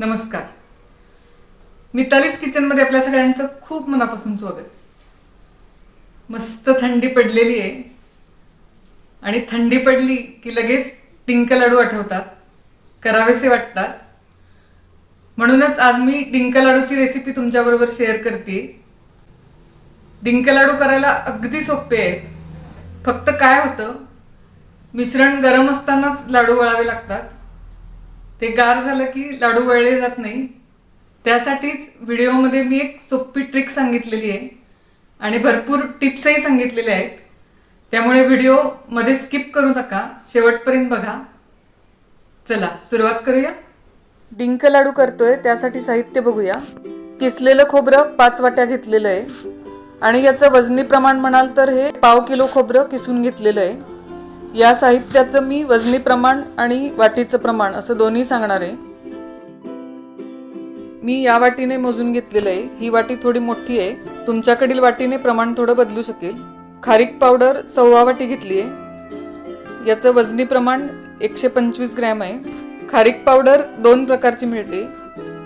नमस्कार. मितालीच किचनमध्ये आपल्या सगळ्यांचं खूप मनापासून स्वागत. मस्त थंडी पडलेली आहे. आणि थंडी पडली की लगेच डिंक लाडू आठवतात. करावेसे वाटतात. म्हणूनच आज मी डिंक लाडूची रेसिपी तुमच्याबरोबर शेअर करते. डिंक लाडू करायला अगदी सोपे आहेत. फक्त काय होतं? मिश्रण गरम असतानाच लाडू वळावे लागतात. ते गार झालं की लाडू वळले जात नाही. त्यासाठीच व्हिडिओमध्ये मी एक सोपी ट्रिक सांगितलेली आहे आणि भरपूर टिप्सही सांगितलेल्या आहेत. त्यामुळे व्हिडिओमध्ये स्किप करू नका शेवटपर्यंत बघा. चला सुरुवात करूया. डिंक लाडू करतोय त्यासाठी साहित्य बघूया. किसलेलं खोबरं पाच वाट्या घेतलेलं आहे. आणि याचं वजनी प्रमाण म्हणाल तर हे पाव किलो खोबरं किसून घेतलेलं आहे. या साहित्याचं मी वजनी प्रमाण आणि वाटीचं प्रमाण असं दोन्ही सांगणार आहे. मी या वाटीने मोजून घेतलेलं आहे. ही वाटी थोडी मोठी आहे. तुमच्याकडील वाटीने प्रमाण थोडं बदलू शकेल. खारीक पावडर सव्वा वाटी घेतली आहे. याचं वजनी प्रमाण एकशे पंचवीस ग्रॅम आहे. खारीक पावडर दोन प्रकारची मिळते.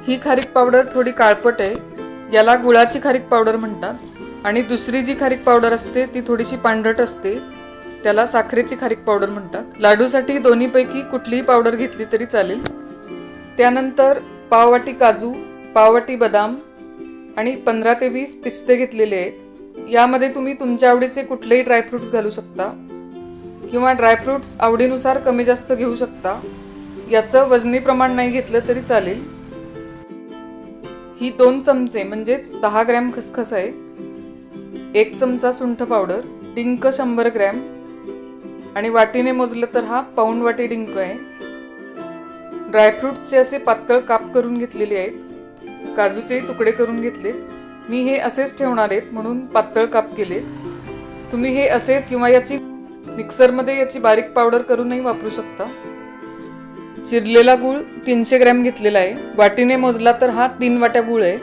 ही खारीक पावडर थोडी काळपट आहे. याला गुळाची खारीक पावडर म्हणतात. आणि दुसरी जी खारीक पावडर असते ती थोडीशी पांढरट असते. त्याला साखरेची खारीक पावडर म्हणतात. लाडूसाठी दोन्हीपैकी कुठलीही पावडर घेतली तरी चालेल. त्यानंतर पाववाटी काजू पाववाटी बदाम आणि पंधरा ते वीस पिस्ते घेतलेले आहेत. यामध्ये तुम्ही तुमच्या आवडीचे कुठलेही ड्रायफ्रुट्स घालू शकता किंवा ड्रायफ्रुट्स आवडीनुसार कमी जास्त घेऊ शकता. याचं वजनी प्रमाण नाही घेतलं तरी चालेल. ही दोन चमचे म्हणजेच दहा ग्रॅम खसखस आहे एक चमचा सुंठ पावडर डिंक शंभर ग्रॅम आणि वाटीने मोजलं तर हा पाऊंड वाटी डिंक आहे. ड्रायफ्रुट्सचे असे पातळ काप करून घेतलेले आहेत. काजूचेही तुकडे करून घेतलेत. मी हे असेच ठेवणार आहेत म्हणून पातळ काप केलेत तुम्ही हे असेच किंवा याची मिक्सरमध्ये याची बारीक पावडर करूनही वापरू शकता. चिरलेला गूळ तीनशे ग्रॅम घेतलेला आहे. वाटीने मोजला तर हा तीन वाट्या गूळ आहे.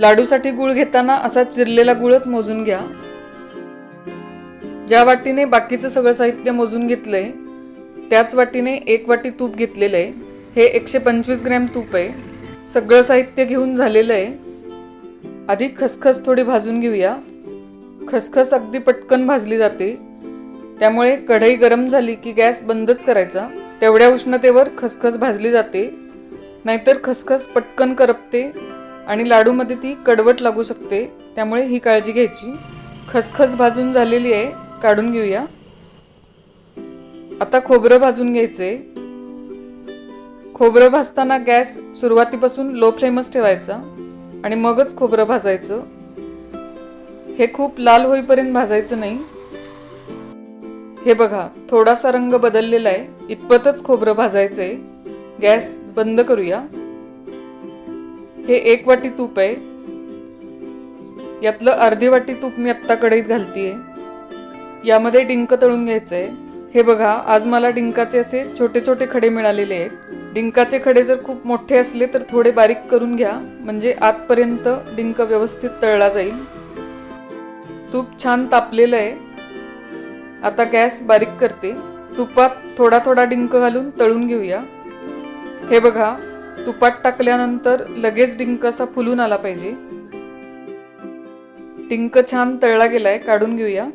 लाडूसाठी गूळ घेताना असा चिरलेला गूळच मोजून घ्या. ज्या वाटीने बाकीचं सगळं साहित्य मोजून घेतलं आहे त्याच वाटीने एक वाटी तूप घेतलेलं आहे. हे एकशे पंचवीस ग्रॅम तूप आहे. सगळं साहित्य घेऊन झालेलं आहे. आधी खसखस थोडी भाजून घेऊया. खसखस अगदी पटकन भाजली जाते. त्यामुळे कढई गरम झाली की गॅस बंदच करायचा. तेवढ्या उष्णतेवर खसखस भाजली जाते. नाहीतर खसखस पटकन करपते आणि लाडूमध्ये ती कडवट लागू शकते. त्यामुळे ही काळजी घ्यायची. खसखस भाजून झालेली आहे. काढून घेऊया. आता खोबरं भाजून घ्यायचे खोबरं भाजताना गॅस सुरुवातीपासून लो फ्लेमच ठेवायचा आणि मगच खोबरं भाजायचं. हे खूप लाल होईपर्यंत भाजायचं नाही. हे बघा थोडासा रंग बदललेला आहे. इतपतच खोबरं भाजायचंय. गॅस बंद करूया. हे एक वाटी तूप आहे. यातलं अर्धी वाटी तूप मी आत्ता कढईत घालतीये. यामध्ये डिंक तळून घ्यायचंय हे बघा आज मला डिंकाचे असे छोटे छोटे खडे मिळालेले आहेत. डिंकाचे खडे जर खूप मोठे असले तर थोडे बारीक करून घ्या म्हणजे आतपर्यंत डिंक व्यवस्थित तळला जाईल. तूप छान तापलेलं आहे. आता गॅस बारीक करते. तुपात थोडा थोडा डिंक घालून तळून घेऊया. हे बघा तुपात टाकल्यानंतर लगेच डिंक असा फुलून आला पाहिजे. डिंक छान तळला गेलाय काढून घेऊया.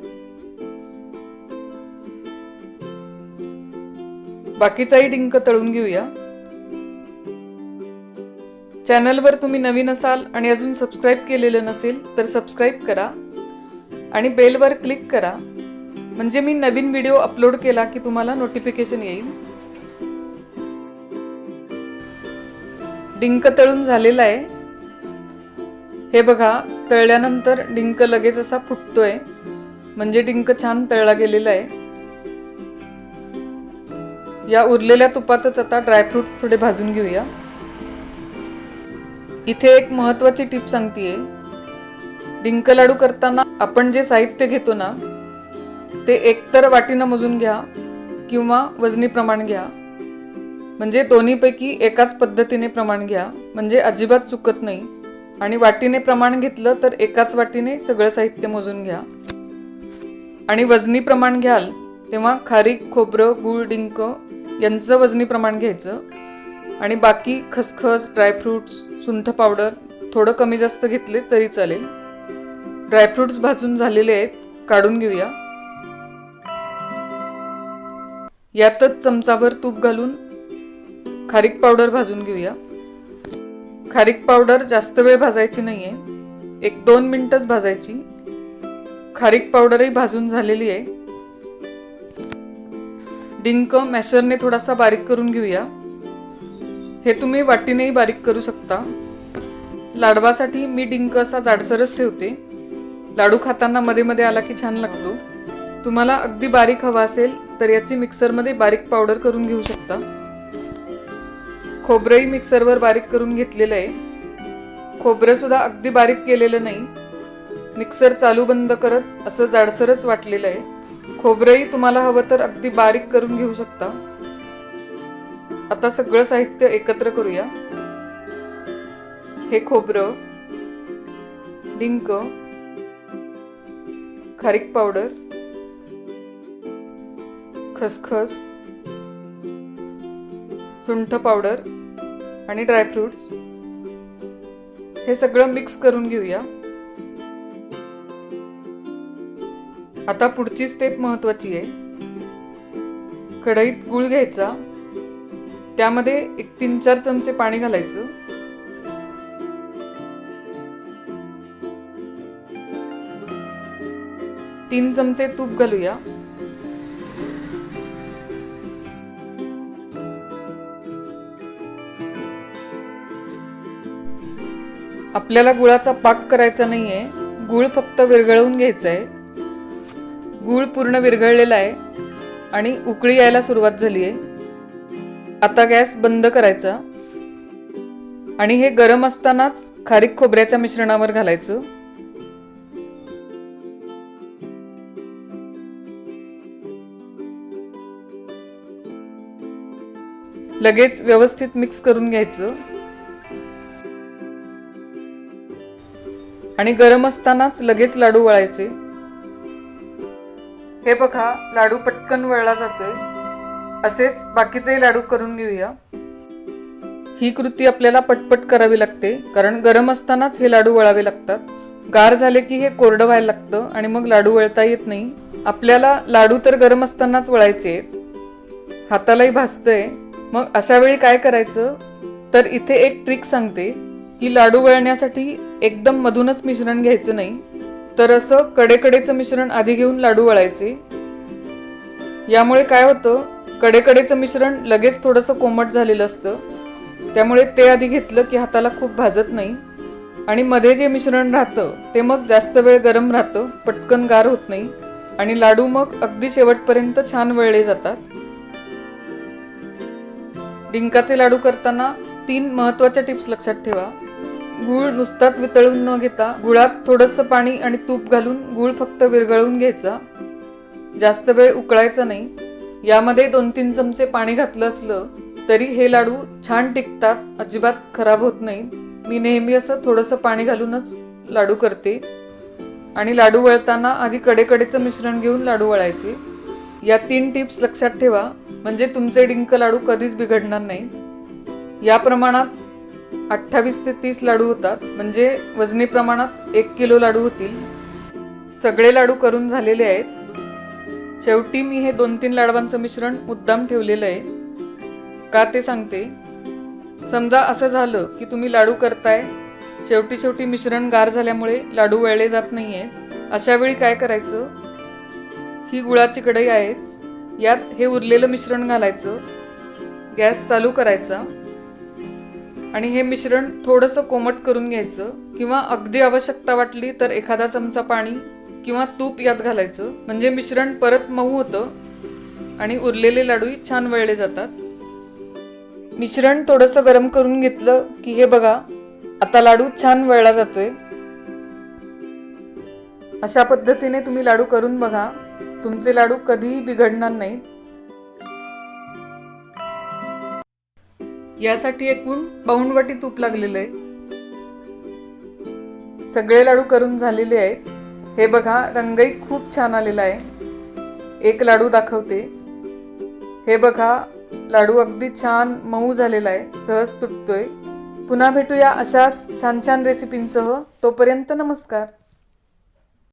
बाकीचाही डिंक तळून घेऊया. चॅनलवर तुम्ही नवीन असाल आणि अजून सबस्क्राईब केलेलं नसेल तर सबस्क्राईब करा आणि बेलवर क्लिक करा. म्हणजे मी नवीन व्हिडिओ अपलोड केला की तुम्हाला नोटिफिकेशन येईल. डिंक तळून झालेला आहे. हे बघा तळल्यानंतर डिंक लगेच असा फुटतोय. म्हणजे डिंक छान तळला गेलेला आहे. या उरलेल्या तुपातच आता ड्रायफ्रूट थोडे भाजून घेऊया. इथे एक महत्वाची टीप सांगतेय. डिंक लाडू करताना आपण जे साहित्य घेतो ना ते एकतर वाटीनं मोजून घ्या किंवा वजनी प्रमाण घ्या. म्हणजे दोन्हीपैकी एकाच पद्धतीने प्रमाण घ्या म्हणजे अजिबात चुकत नाही. आणि वाटीने प्रमाण घेतलं तर एकाच वाटीने सगळं साहित्य मोजून घ्या. आणि वजनी प्रमाण घ्याल तेव्हा खारीक खोबरं गूळ डिंक यांचं वजनी प्रमाण घ्यायचं. आणि बाकी खसखस ड्रायफ्रूट्स सुंठ पावडर थोडं कमी जास्त घेतले तरी चालेल. ड्रायफ्रूट्स भाजून झालेले आहेत काढून घेऊया. यातच चमचाभर तूप घालून खारीक पावडर भाजून घेऊया. खारीक पावडर जास्त वेळ भाजायची नाही आहे एक दोन मिनटंच भाजायची. खारीक पावडरही भाजून झालेली आहे. डिंक मॅशरने थोडासा बारीक करून घेऊया. हे तुम्ही वाटीनेही बारीक करू शकता. लाडवासाठी मी डिंक असा जाडसरच ठेवते. लाडू खाताना मध्ये मध्ये आला की छान लागतो. तुम्हाला अगदी बारीक हवा असेल तर याची मिक्सरमध्ये बारीक पावडर करून घेऊ शकता. खोबरंही मिक्सरवर बारीक करून घेतलेलं आहे. खोबरंसुद्धा अगदी बारीक केलेलं नाही. मिक्सर चालू बंद करत असं जाडसरच वाटलेलं आहे. खोबरंही तुम्हाला हवं तर अगदी बारीक करून घेऊ शकता. आता सगळं साहित्य एकत्र करूया. हे खोबरं डिंक खारीक पावडर खसखस सुंठ पावडर आणि ड्रायफ्रुट्स. हे सगळं मिक्स करून घेऊया. आता पुढची स्टेप महत्वाची आहे. कढईत गूळ घ्यायचा. त्यामध्ये एक तीन चार चमचे पाणी घालायचं. तीन चमचे तूप घालूया. आपल्याला गुळाचा पाक करायचा नाहीये. गुळ फक्त विरघळवून घ्यायचा आहे गूळ पूर्ण विरघळलेला आहे आणि उकळी यायला सुरुवात झाली आहे. आता गॅस बंद करायचा आणि हे गरम असतानाच खारीक खोबऱ्याच्या मिश्रणावर घालायचं. लगेच व्यवस्थित मिक्स करून घ्यायचं. आणि गरम असतानाच लगेच लाडू वळायचे. हे बघा लाडू पटकन वळला जातोय. असेच बाकीचे लाडू करून घेऊया. ही कृती आपल्याला पटपट करावी लागते कारण गरम असतानाच हे लाडू वळावे लागतात. गार झाले की हे कोरडं व्हायला लागतं आणि मग लाडू वळता येत नाही. आपल्याला लाडू तर गरम असतानाच वळायचे आहेत. हातालाही भासतंय. मग अशा वेळी काय करायचं? तर इथे एक ट्रिक सांगते की लाडू वळण्यासाठी एकदम मधूनच मिश्रण घ्यायचं नाही. तर असं कडेकडेचं मिश्रण आधी घेऊन लाडू वळायचे. यामुळे काय होतं? कडेकडेचं मिश्रण लगेच थोडंसं कोमट झालेलं असतं. त्यामुळे ते आधी घेतलं की हाताला खूप भाजत नाही. आणि मध्ये जे मिश्रण राहतं ते मग जास्त वेळ गरम राहतं पटकन गार होत नाही. आणि लाडू मग अगदी शेवटपर्यंत छान वळले जातात. डिंकाचे लाडू करताना तीन महत्त्वाच्या टिप्स लक्षात ठेवा. गूळ नुसताच वितळून न घेता गुळात थोडंसं पाणी आणि तूप घालून गूळ फक्त विरघळून घ्यायचा. जास्त वेळ उकळायचा नाही. यामध्ये दोन तीन चमचे पाणी घातलं असलं तरी हे लाडू छान टिकतात अजिबात खराब होत नाही मी नेहमी असं थोडंसं पाणी घालूनच लाडू करते. आणि लाडू वळताना आधी कडेकडेचं मिश्रण घेऊन लाडू वळायचे. या तीन टिप्स लक्षात ठेवा म्हणजे तुमचे डिंक लाडू कधीच बिघडणार नाही. या प्रमाणात अठ्ठावीस ते तीस लाडू होतात. म्हणजे वजनी प्रमाणात एक किलो लाडू होतील. सगळे लाडू करून झालेले आहेत. शेवटी मी हे दोन तीन लाडवांचं मिश्रण मुद्दाम ठेवलेलं आहे. का ते सांगते? समजा असं झालं की तुम्ही लाडू करताय. शेवटी शेवटी मिश्रण गार झाल्यामुळे लाडू वळले जात नाहीये. अशा वेळी काय करायचं? ही गुळाची कढई आहेच. यात हे उरलेलं मिश्रण घालायचं. गॅस चालू करायचा. आणि हे मिश्रण थोडंसं कोमट करून घ्यायचं किंवा अगदी आवश्यकता वाटली तर एखादा चमचा पाणी किंवा तूप यात घालायचं. म्हणजे मिश्रण परत मऊ होतं आणि उरलेले लाडूही छान वळले जातात. मिश्रण थोडंसं गरम करून घेतलं की हे बघा आता लाडू छान वळला जातोय. अशा पद्धतीने तुम्ही लाडू करून बघा. तुमचे लाडू कधीही बिघडणार नाहीत. यासाठी एकूण पाऊण तूप लागलेलं आहे. सगळे लाडू करून झालेले आहेत. हे बघा रंगही खूप छान आलेला आहे. एक लाडू दाखवते. हे बघा लाडू अगदी छान मऊ झालेला आहे. सहज तुटतोय. पुन्हा भेटूया अशाच छान छान रेसिपींसह तोपर्यंत नमस्कार.